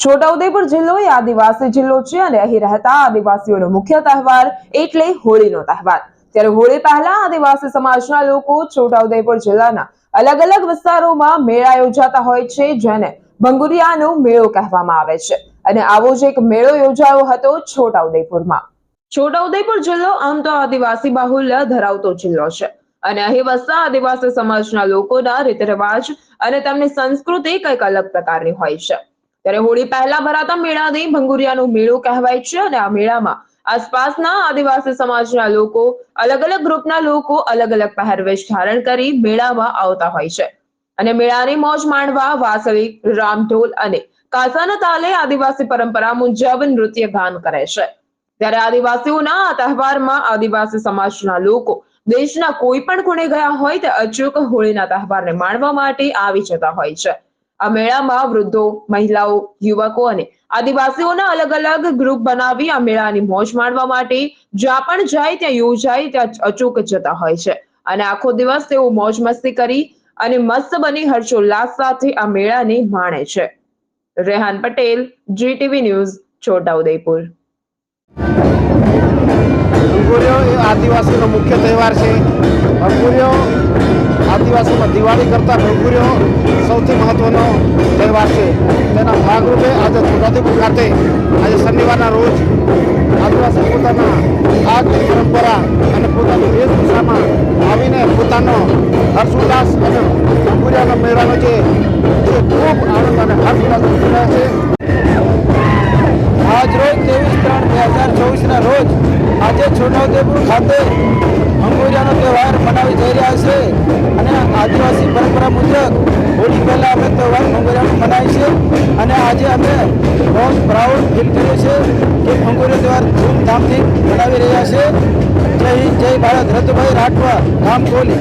છોટાઉદેપુર જિલ્લો એ આદિવાસી જિલ્લો છે અને અહીં રહેતા આદિવાસીઓનો મુખ્ય તહેવાર એટલે હોળીનો તહેવાર. ત્યારે હોળી પહેલા આદિવાસી સમાજના લોકો છોટાઉદેપુર જિલ્લાના અલગ અલગ વિસ્તારોમાં મેળા યોજાતા હોય છે, જેને ભંગુરિયાનો મેળો કહેવામાં આવે છે. અને આવો જ એક મેળો યોજાયો હતો છોટાઉદેપુરમાં. છોટાઉદેપુર જિલ્લો આમ તો આદિવાસી બાહુલ્ય ધરાવતો જિલ્લો છે. અને અહીં વસતા આદિવાસી સમાજના લોકોના રીત રિવાજ અને તેમની સંસ્કૃતિ કંઈક અલગ પ્રકારની હોય છે. ત્યારે હોળી પહેલા ભરાતા મેળાને ભંગુરિયાનો મેળો કહેવાય છે અને આ મેળામાં આસપાસના આદિવાસી સમાજના લોકો, અલગ અલગ ગ્રુપના લોકો અલગ અલગ પહેરવેશ ધારણ કરી મેળામાં આવતા હોય છે. અને મેળાની મોજ માણવા વાસળી, રામઢોલ અને કાસાના તાલે આદિવાસી પરંપરા મુજબ નૃત્ય ગાન કરે છે. ત્યારે આદિવાસીઓના આ તહેવારમાં આદિવાસી સમાજના લોકો દેશના કોઈ પણ ખૂણે ગયા હોય તે અચૂક હોળીના તહેવારને માણવા માટે આવી જતા હોય છે. આ મેળામાં વૃદ્ધો, મહિલાઓ, યુવકો અને આદિવાસીઓના અલગ અલગ ગ્રુપ બનાવી આ મેળાની મોજ માણવા માટે જ્યાં પણ જાય ત્યાં યોજાય, ત્યાં અચૂક જતા હોય છે. અને આખો દિવસ તેઓ મોજ મસ્તી કરી અને મસ્ત બની હર્ષોલ્લાસ સાથે આ મેળાને માણે છે. Rehan Patel GTV news, Chhota Udepur. આદિવાસીનો મુખ્ય તહેવાર છે. આદિવાસીમાં દિવાળી કરતાં ભેગુરીઓ સૌથી મહત્વનો તહેવાર છે. તેના ભાગરૂપે આજે છોટાઉદેપુર ખાતે આજે શનિવારના રોજ આદિવાસી પોતાના આગ પરંપરા અને પોતાની વેશભૂષામાં આવીને પોતાનો હર્ષોલ્લાસ અને ભેગુરિયાનો મેળાનો તે ખૂબ આનંદ અને હર્ષોલ્લાસ ઉજવાય છે. આજ રોજ ત્રેવીસ ત્રણ બે હજાર ચોવીસના રોજ આજે છોટાઉદેપુર ખાતે અંગુરિયાનો તહેવાર મનાવી અને આજે અમે બહુ પ્રાઉડ ફીલ કરીએ છીએ કે અંગોરિયો તહેવાર ધૂમધામથી મનાવી રહ્યા છે. જય હિન્દ, જય ભારત. રતુભાઈ રાઠવા ગામ કોલી.